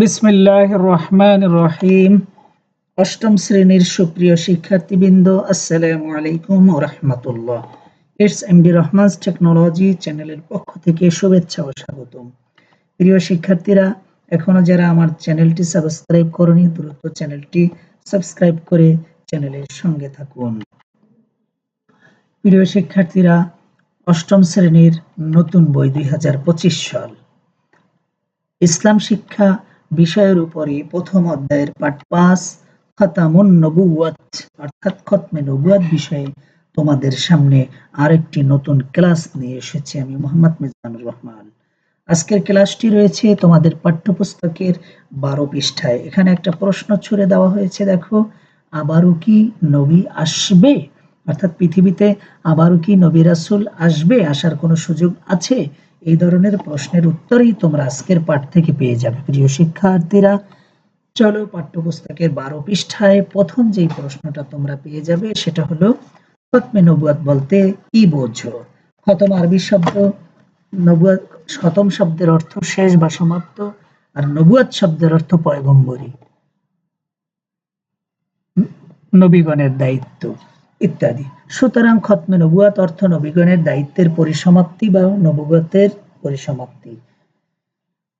বিসমিল্লাহ রহমান রহিম। অষ্টম শ্রেণির সুপ্রিয় শিক্ষার্থীবৃন্দ, আসসালামু আলাইকুম ও রহমতুল্লাহ। ইটস এমডি রহমানস টেকনোলজি চ্যানেলের পক্ষ থেকে শুভেচ্ছা ও স্বাগতম। প্রিয় শিক্ষার্থীরা, এখনও যারা আমার চ্যানেলটি সাবস্ক্রাইব করনি, দ্রুত চ্যানেলটি সাবস্ক্রাইব করে চ্যানেলের সঙ্গে থাকুন। প্রিয় শিক্ষার্থীরা, অষ্টম শ্রেণির নতুন বই দুই হাজার পঁচিশ সাল। ইসলাম শিক্ষা বিষয়ের উপরে প্রথম অধ্যায়ের পাঠ পাঁচ, খতামুন নবুয়াত অর্থাৎ খতমে নবুয়াত বিষয়ে তোমাদের সামনে আরেকটি নতুন ক্লাস নিয়ে এসেছি আমি, মোহাম্মদ মিজানুর রহমান। আজকের ক্লাসটি রয়েছে তোমাদের পাঠ্যপুস্তকের বারো পৃষ্ঠায়। এখানে একটা প্রশ্ন ছুড়ে দেওয়া হয়েছে, দেখো, আবারও কি নবী আসবে? অর্থাৎ পৃথিবীতে আবারও কি নবী রাসুল আসবে? আসার কোনো সুযোগ আছে? এই ধরনের প্রশ্নের উত্তরই তোমরা আজকের পাঠ থেকে পেয়ে যাবে, প্রিয় শিক্ষার্থীরা। চলো পাঠ্যপুস্তকের বারো পৃষ্ঠায় প্রথম যেই প্রশ্নটা তোমরা পেয়ে যাবে, সেটা হলো, খতমে নবুয়াত বলতে কি বোঝো? খতম আরবি শব্দ নবুয়াত খতম শব্দের অর্থ শেষ বা সমাপ্ত, আর নবুয়াত শব্দের অর্থ পয়গম্বরী। নবীগণের দায়িত্ব। ইত্যাদি। সুতরাং খতমে নবুয়াত অর্থ নবীগণের দায়িত্বের পরিসমাপ্তি বা নবুয়াতের পরিসমাপ্তি।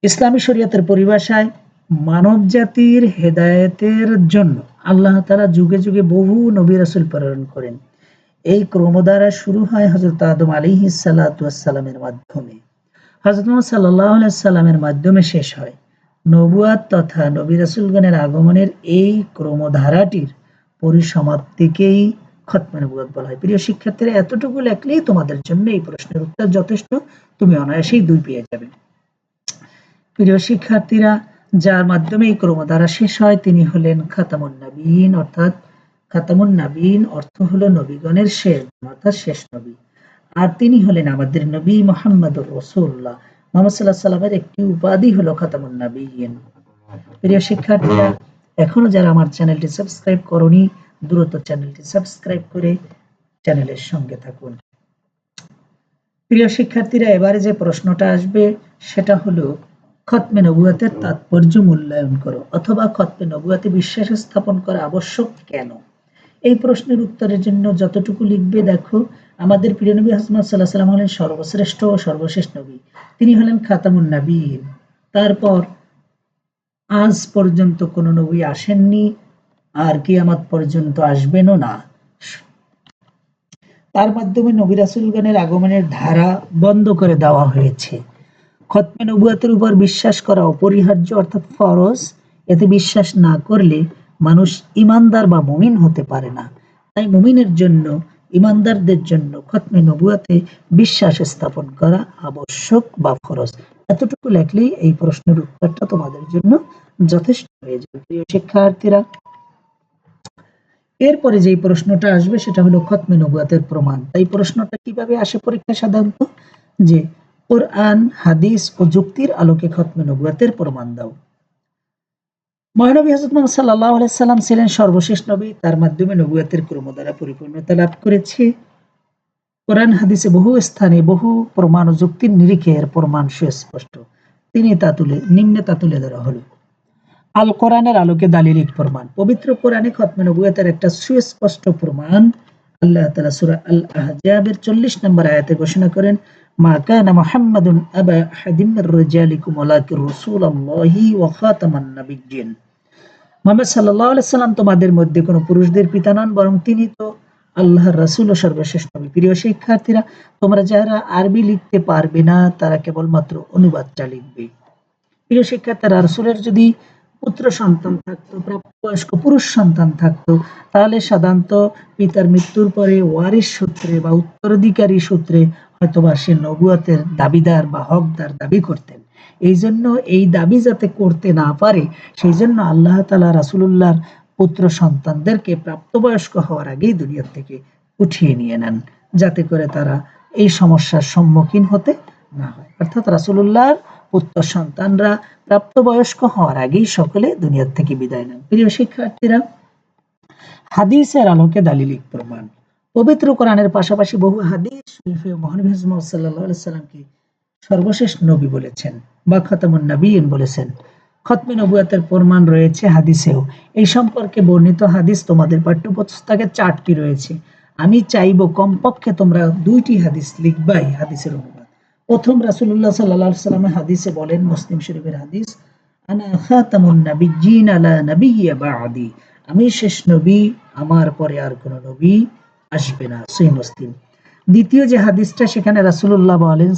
ইসলামী শরীয়তের পরিভাষায় মানব জাতির হেদায়েতের জন্য আল্লাহ তালা যুগে যুগে বহু নবী রাসুল প্রেরণ করেন। এই ক্রমধারা শুরু হয় হজরত আদম আলী সালামের মাধ্যমে। হজরত সাল্লাহ সাল্লামের মাধ্যমে শেষ হয়। নবুয়াত তথা নবী রাসুলগণের আগমনের এই ক্রমধারাটির পরিসমাপ্তিকেই খতমে নবুয়াত বলা হয়। প্রিয় শিক্ষার্থীরা, এতটুকু লেখলেই তোমাদের জন্য এই প্রশ্নের উত্তর যথেষ্ট। তুমি অনায়াসেই দুই পেয়ে যাবে। প্রিয় শিক্ষার্থীরা, যার মাধ্যমে এই ক্রমধারা শেষ হয়, তিনি হলেন খাতামুন নবীন, অর্থাৎ খাতামুন নবীন অর্থ হলো নবীগণের শেষ, অর্থাৎ শেষ নবী। আর তিনি হলেন আমাদের নবী মোহাম্মদ রসুল্লাহ মোহাম্মদ সাল্লামের একটি উপাধি হলো খাতামুন নবীন। প্রিয় শিক্ষার্থীরা, এখনও যারা আমার চ্যানেলটি সাবস্ক্রাইব করনি দ্রুত চ্যানেলটি সাবস্ক্রাইব করে চ্যানেলের সঙ্গে থাকুন। প্রিয় শিক্ষার্থীরা, এবারে যে প্রশ্নটা আসবে, সেটা হলো, খতমে নবুয়াতের তাৎপর্য মূল্যায়ন করো অথবা খতমে নবুয়াতে বিশ্বাস স্থাপন করা আবশ্যক কেন? এই প্রশ্নের উত্তরের জন্য যতটুকু লিখবে, দেখো, আমাদের প্রিয় নবী হাসমদ সাল্লাহ সাল্লাম হলেন সর্বশ্রেষ্ঠ ও সর্বশেষ নবী। তিনি হলেন খাতামুন নবীন তারপর, আজ পর্যন্ত কোনো নবী আসেননি। আর কিয়ামত পর্যন্ত আসবেনও না। তার মাধ্যমে নবী রাসুলগণের আগমনের ধারা বন্ধ করে দেওয়া হয়েছে। খতমে নবুয়াতের উপর বিশ্বাস করা অপরিহার্য অর্থাৎ ফরজ, এতে বিশ্বাস না করলে মানুষ ইমানদার বা মুমিন হতে পারে না। তাই মুমিনের জন্য, ইমানদারদের জন্য খতমে নবুয়াতে বিশ্বাস স্থাপন করা আবশ্যক বা ফরজ। এতটুকু লেখলেই এই প্রশ্নের উত্তরটা তোমাদের জন্য যথেষ্ট হয়ে যাবে। প্রিয় শিক্ষার্থীরা এরপরে যেই প্রশ্নটা আসবে সেটা হলো খতমে নবুয়াতের প্রমাণ। তাই প্রশ্নটা কীভাবে আসে পরীক্ষা সাধারণত? যে কোরআন, হাদিস ও যুক্তির আলোকে খতমে নবুয়াতের প্রমাণ দাও। মহানবী হজরত মোহাম্মদ সাল্লাহ সাল্লাম ছিলেন সর্বশেষ নবী, তার মাধ্যমে নবুয়াতের ক্রম দ্বারা পরিপূর্ণতা লাভ করেছে। কোরআন, হাদিসে বহু স্থানে বহু প্রমাণ ও যুক্তির নিরিখে এর প্রমাণ সুস্পষ্ট। তিনি তা তুলে, নিম্নে তা তুলে ধরা হলো। আল কোরআনের আলোকে দালিলিক প্রমাণ। পবিত্র কোরআনে খতমে নবুয়াতের একটা সুস্পষ্ট প্রমাণ। আল্লাহ তালা সুরা আল আহজাবের চল্লিশ নম্বর আয়াতে ঘোষণা করেন, মা আবা রাসূলুল্লাহি ওয়া খাতামান নাবিয়্যিন। মুহাম্মদ সাল্লাল্লাহু আলাইহি সাল্লাম তোমাদের মধ্যে কোনো পুরুষদের পিতা নন, বরং তিনি তো আল্লাহর রাসূল ও সর্বশেষ নবী। প্রিয় শিক্ষার্থীরা, তোমরা যারা আরবি লিখতে পারবে না, তারা কেবলমাত্র অনুবাদটা লিখবে। প্রিয় শিক্ষার্থীরা, রাসূলের যদি পুত্র সন্তান থাকতো, প্রাপ্তবয়স্ক পুরুষ সন্তান থাকতো, তাহলে সাধারণত পিতার মৃত্যুর পরে ওয়ারিশ সূত্রে বা উত্তরাধিকারী সূত্রে হয়তোবা সে নবুয়াতের দাবিদার বা হকদার দাবি করতেন। এই জন্য এই দাবি যাতে করতে না পারে, সেই জন্য আল্লাহ তালা রাসুলুল্লাহর পুত্র সন্তানদেরকে প্রাপ্তবয়স্ক হওয়ার আগেই দুনিয়ার থেকে উঠিয়ে নিয়ে নেন, যাতে করে তারা এই সমস্যার সম্মুখীন হতে না হয়। অর্থাৎ রাসুলুল্লাহর পুত্র সন্তানরা প্রাপ্তবয়স্ক হওয়ার আগেই সকলে দুনিয়ার থেকে বিদায় নেন। প্রিয় শিক্ষার্থীরা, হাদিসের আলোকে দালিলিক প্রমাণ। পবিত্র কোরআনের পাশাপাশি বহু হাদিস সাল্লামকে সর্বশেষ নবী বলেছেন বা খাতামুন নবীন বলেছেন। খতমে নবুয়াতের প্রমাণ রয়েছে হাদিসেও। এই সম্পর্কে বর্ণিত হাদিস তোমাদের পাঠ্যপুস্তকে চারটি রয়েছে। আমি চাইব কমপক্ষে তোমরা দুইটি হাদিস লিখবাই, হাদিসের অনুবাদ। প্রথম রাসূলুল্লাহ সাল্লাল্লাহু আলাইহি সাল্লামের হাদিসে বলেন, মুসলিম শরীফের হাদিস আমি শেষ নবী, আমার পরে আর কোনো নবী আসবে না সহিহ মুসলিম। দ্বিতীয় যে হাদিসটা, সেখানে রাসুল্লাহ বলেন আলাইহি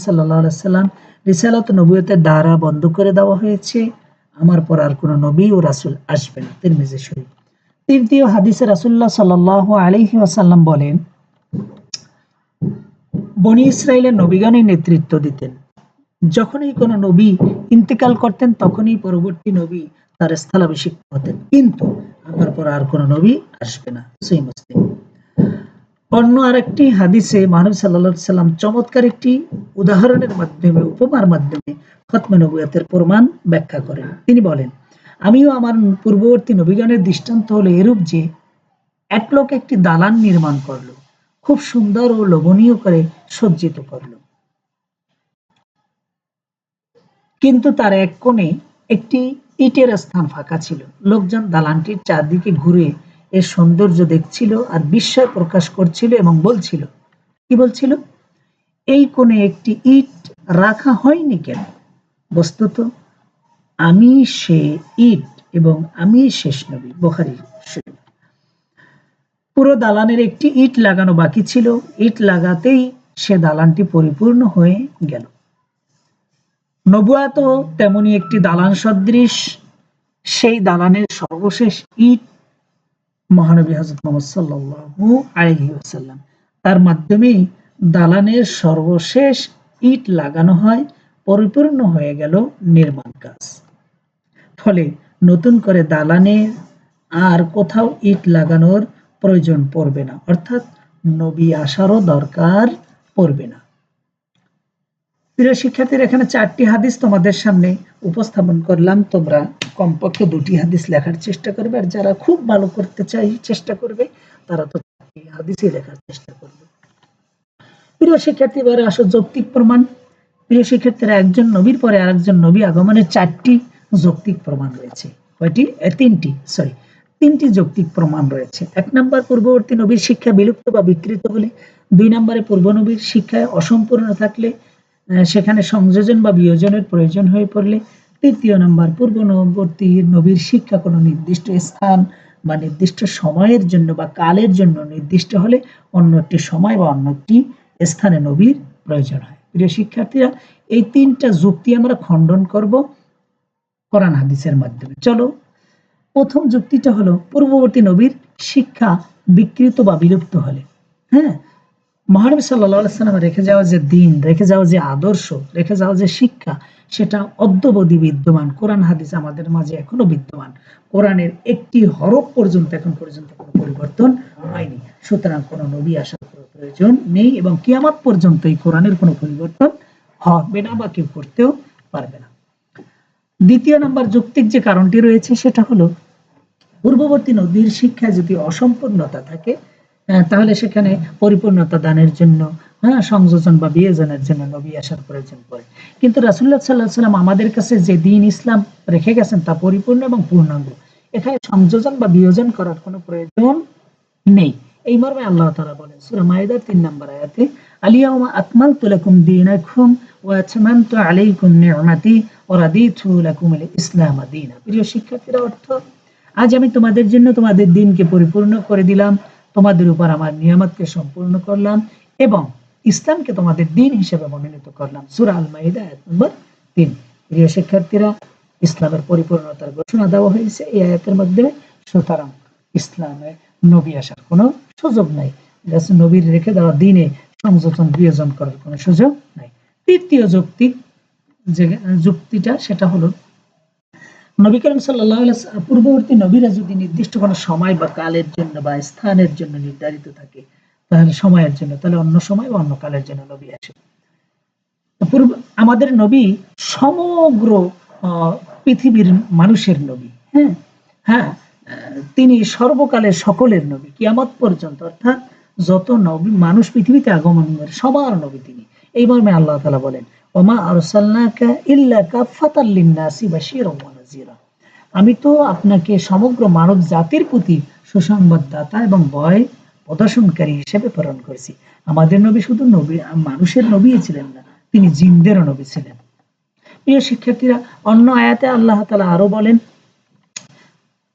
সাল্লাম রিসালাত নবুয়তের দ্বারা বন্ধ করে দেওয়া হয়েছে, আমার পর আর কোনো নবী ও রাসুল আসবে না। তিরমিজি শরীফ। তৃতীয় হাদিসে রাসূলুল্লাহ সাল্লাল্লাহু আলাইহি ওয়াসাল্লাম বলেন বনি ইসরায়েলের নবীগণই নেতৃত্ব দিতেন। যখনই কোনো নবী ইন্তেকাল করতেন, তখনই পরবর্তী নবী তার স্থলাভিষিক্ত হতেন। কিন্তু আমার পর আর কোনো নবী আসবে না। সহি মুসলিম। অন্য আরেকটি হাদিসে মানব আলাইহি সাল্লাম চমৎকার একটি উদাহরণের মাধ্যমে, উপমার মাধ্যমে খতমে নবুয়াতের প্রমাণ ব্যাখ্যা করেন। তিনি বলেন, আমিও আমার পূর্ববর্তী নবীগণের দৃষ্টান্ত হলো এরূপ যে, এক লোক একটি দালান নির্মাণ করল। খুব সুন্দর ও লোভনীয় করে সজ্জিত করল। কিন্তু তার এক কোণে একটি ইটের স্থান ফাঁকা ছিল। লোকজন দালানটির চারদিকে ঘুরে এর সৌন্দর্য দেখছিল আর বিস্ময় প্রকাশ করছিল এবং বলছিল, কি বলছিল? এই কোণে একটি ইট রাখা হয়নি কেন? বস্তুত আমি সে ইট এবং আমি শেষ নবী। বোখারি শরীফ। পুরো দালানের একটি ইট লাগানো বাকি ছিল। ইট লাগাতেই সে দালানটি পরিপূর্ণ হয়ে গেল। নবুয়াত তেমনি একটি দালান সদৃশ। সেই দালানের সর্বশেষ ইট মহানবী হজরত মোহাম্মদ ওয়াসাল্লাম। তার মাধ্যমেই দালানের সর্বশেষ ইট লাগানো হয়, পরিপূর্ণ হয়ে গেল নির্মাণ কাজ। ফলে নতুন করে দালানে আর কোথাও ইট লাগানোর প্রয়োজন পড়বে না। অর্থাৎ নবী আসারও দরকার পড়বে না। প্রিয় শিক্ষার্থীর, এখানে চারটি হাদিস তোমাদের সামনে উপস্থাপন করলাম। তোমরা কমপক্ষে দুটি হাদিস লেখার চেষ্টা করবে, আর যারা খুব ভালো করতে চাই চেষ্টা করবে, তারা তো চারটি হাদিসই লেখার চেষ্টা করবে। প্রিয় শিক্ষার্থী, এবারে আসো যৌক্তিক প্রমাণ। প্রিয় শিক্ষার্থীরা, একজন নবীর পরে আরেকজন নবী আগমনের চারটি যৌক্তিক প্রমাণ রয়েছে। কয়টি? তিনটি সরি তিনটি যৌক্তিক প্রমাণ রয়েছে। এক নম্বর, পূর্ববর্তী নবীর শিক্ষা বিলুপ্ত বা বিকৃত হলে। দুই নম্বরে, পূর্ব নবীর শিক্ষায় অসম্পূর্ণ থাকলে সেখানে সংযোজন বা বিয়োজনের প্রয়োজন হয়ে পড়লে। তৃতীয় নম্বর, পূর্ববর্তী নবীর শিক্ষা কোনো নির্দিষ্ট স্থান বা নির্দিষ্ট সময়ের জন্য বা কালের জন্য নির্দিষ্ট হলে অন্য একটি সময় বা অন্য একটি স্থানে নবীর প্রয়োজন হয়। প্রিয় শিক্ষার্থীরা, এই তিনটা যুক্তি আমরা খণ্ডন করব কোরআন হাদিসের মাধ্যমে। চলো প্রথম যুক্তিটা হলো, পূর্ববর্তী নবীর শিক্ষা বিকৃত বা বিলুপ্ত হলে। হ্যাঁ? মহানবী সাল্লাম রেখে যাওয়া যে দিন, রেখে যাওয়া যে আদর্শ, রেখে যাওয়া যে শিক্ষা, সেটা অদ্যবধি বিদ্যমান। কোরআন, হাদিস আমাদের মাঝে এখনও বিদ্যমান। কোরআনের একটি হরফ পর্যন্ত, এখন পর্যন্ত কোনো পরিবর্তন হয়নি। সুতরাং কোনো নবী আসার প্রয়োজন নেই এবং কিয়ামত পর্যন্ত এই কোরআনের কোনো পরিবর্তন হবে না বা কেউ করতেও পারবে না। দ্বিতীয় নাম্বার যৌক্তিক যে কারণটি রয়েছে, সেটা হলো পূর্ববর্তী নদীর শিক্ষায় যদি অসম্পূর্ণতা থাকে তাহলে সেখানে পরিপূর্ণতা দানের জন্য হ্যাঁ সংযোজন বা বিয়োজনের জন্য নবী আসার প্রয়োজন পড়ে কিন্তু রাসুল্লাহ সাল্লাহ সাল্লাম আমাদের কাছে যে দিন ইসলাম রেখে গেছেন, তা পরিপূর্ণ এবং পূর্ণাঙ্গ। এখানে সংযোজন বা বিয়োজন করার কোনো প্রয়োজন নেই। এই মর্মে আল্লাহ তাআলা বলেন, সূরা মাইদার 3 নম্বর আয়াতে আলিয়াউমা আকমালতু লাকুম দীনাকুম ওয়া আতমামতু আলাইকুম নি'মাতি ওয়া রাদিতু লাকুম ইসলাম দীনা। প্রিয় শিক্ষার্থীরা, অর্থ আজ আমি তোমাদের জন্য তোমাদের দিনকে পরিপূর্ণ করে দিলাম। তোমাদের উপর আমার নিয়ামতকে সম্পূর্ণ করলাম এবং ইসলামকে তোমাদের দিন হিসেবে মনোনীত করলাম। সূরা আল মাইদা আয়াত নম্বর 3 প্রিয় শিক্ষার্থীরা, ইসলামের পরিপূর্ণতার ঘোষণা দেওয়া হয়েছে এই আয়াতের মাধ্যমে। সুতরাং ইসলামে নবী আসার কোনো সুযোগ নাই। নবীর রেখে দেওয়া দিনে সংযোজন বিয়োজন করার কোনো সুযোগ নাই। তৃতীয় যুক্তি যে যুক্তিটা, সেটা হলো নবী করিম সাল্লাহ পূর্ববর্তী নবীরা যদি নির্দিষ্ট কোনো সময় বা কালের জন্য বা স্থানের জন্য নির্ধারিত থাকে, তাহলে সময়ের জন্য, তাহলে অন্য সময় বা অন্য কালের জন্য নবী আসে। পূর্ব, আমাদের নবী সমগ্র পৃথিবীর মানুষের নবী হ্যাঁ? হ্যাঁ তিনি সর্বকালের সকলের নবী, কিয়ামত পর্যন্ত, অর্থাৎ যত নবী, মানুষ পৃথিবীতে আগমন করে, সবার নবী তিনি। এই মর্মে আল্লাহ তাআলা বলেন, ওমা আরসালনাকা ইল্লা কাফাতাল লিন্নাসি বাশীরাও ওয়া আমি তো আপনাকে সমগ্র মানব জাতির প্রতি সুসংবাদদাতা এবং ভয় প্রদর্শনকারী হিসেবে প্রেরণ করেছি। আমাদের নবী শুধু নবী, মানুষের নবী ছিলেন না, তিনি জিনদেরও নবী ছিলেন। প্রিয় শিক্ষার্থীরা, অন্য আয়াতে আল্লাহ তালা আরও বলেন,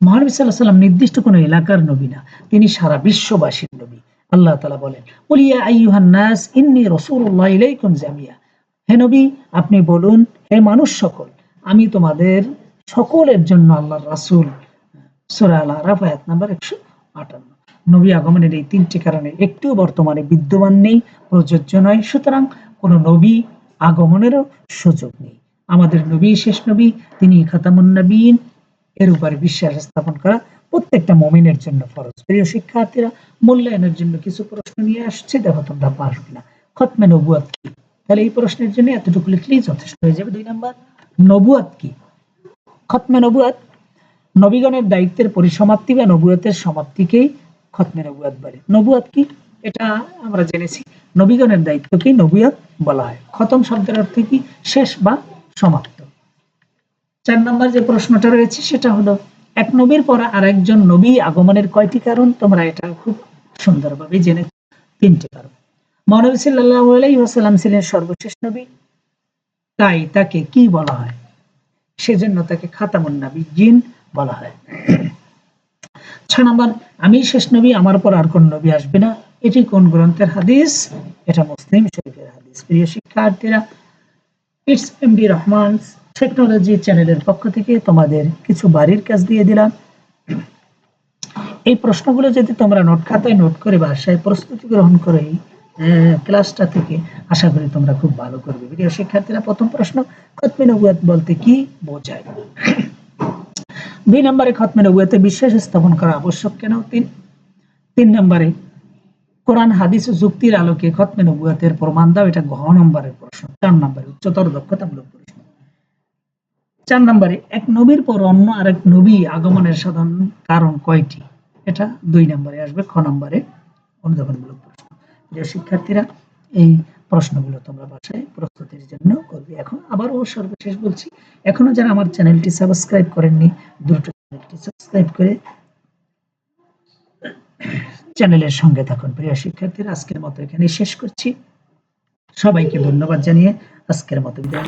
মহানবী সাল্লাহ সাল্লাম নির্দিষ্ট কোনো এলাকার নবী না, তিনি সারা বিশ্ববাসীর নবী। আল্লাহ তালা বলেন উলিয়া আইয়ুহান নাস, ইন্নি রসুল্লাহ ইলাইকুম জামিয়া। হে নবী, আপনি বলুন, হে মানুষ সকল, আমি তোমাদের সকলের জন্য আল্লাহর রাসূল। আরাফ আয়াত নাম্বার একশো আটান্ন। নবী আগমনের এই তিনটি কারণে একটিও বর্তমানে বিদ্যমান নেই, প্রযোজ্য নয়, সুতরাং কোনো নবী আগমনেরও সুযোগ নেই। আমাদের নবী, শেষ নবী, তিনি খাতামুন নবীন এর উপরে বিশ্বাস স্থাপন করা প্রত্যেকটা মমিনের জন্য ফরজ। প্রিয় শিক্ষার্থীরা, মূল্যায়নের জন্য কিছু প্রশ্ন নিয়ে আসছে, দেখো তোমরা পারবে না খতমে নবুয়াত কি? তাহলে এই প্রশ্নের জন্য এতটুকু লিখলেই যথেষ্ট হয়ে যাবে। দুই নাম্বার নবুয়াত কি? খতমে নবুয়াত নবীগণের দায়িত্বের পরিসমাপ্তি বা নবুয়াতের সমাপ্তিকেই খতমে নবুয়াত বলে। নবুয়াত কি? এটা আমরা জেনেছি। নবীগণের দায়িত্বকেই নবুয়াত বলা হয়। খতম শব্দের অর্থ কি? শেষ বা সমাপ্ত। চার নম্বর যে প্রশ্নটা রয়েছে, সেটা হলো এক নবীর পর আরেকজন নবী আগমনের কয়টি কারণ? তোমরা এটা খুব সুন্দরভাবে জেনে তিনটি কারণ। মহানবী সাল্লাল্লাহু আলাইহি ওয়াসাল্লাম ছিলেন সর্বশেষ নবী। তাই তাকে কি বলা হয়? সেজন্য তাকে খাতামুন নবী জিন বলা হয়। ছয় নম্বর, আমি শেষ নবী, আমার পর আর কোন নবী আসবে না। এটি কোন গ্রন্থের হাদিস? এটা মুসলিম শরীফের হাদিস। প্রিয় শিক্ষার্থীরা, ইটস এমডি রহমান টেকনোলজি চ্যানেলের পক্ষ থেকে তোমাদের কিছু বাড়ির কাজ দিয়ে দিলাম। এই প্রশ্নগুলো যদি তোমরা নোট খাতায় নোট করে বাসায় প্রস্তুতি গ্রহণ করে ক্লাসটা থেকে আশা করি তোমরা খুব ভালো করবে। প্রিয় শিক্ষার্থীরা, প্রথম প্রশ্ন, খতমে নবুয়াত বলতে কি বোঝায়? দুই নম্বরে খতমে নবুয়াতে বিশ্বাস স্থাপন করা আবশ্যক কেন? তিন তিন নম্বরে কোরআন, হাদিস যুক্তির আলোকে খতমে নবুয়াতের প্রমাণ দাও, এটা ঘ নম্বরের প্রশ্ন। চার নম্বরে উচ্চতর দক্ষতামূলক চার নম্বরে, এক নবীর পর অন্য আরেক নবী আগমনের সাধারণ কারণ কয়টি? এটা দুই নম্বরে আসবে, খ নম্বরে অনুধাবনমূলক প্রশ্ন। প্রিয় শিক্ষার্থীরা, এই প্রশ্নগুলো তোমরা বাসায় প্রস্তুতির জন্য করবে। এখন আবারও সর্বশেষ বলছি, এখনও যারা আমার চ্যানেলটি সাবস্ক্রাইব করেননি, দ্রুত চ্যানেলটি সাবস্ক্রাইব করে চ্যানেলের সঙ্গে থাকুন। প্রিয় শিক্ষার্থীরা, আজকের মতো এখানে শেষ করছি। সবাইকে ধন্যবাদ জানিয়ে আজকের মতো বিদায়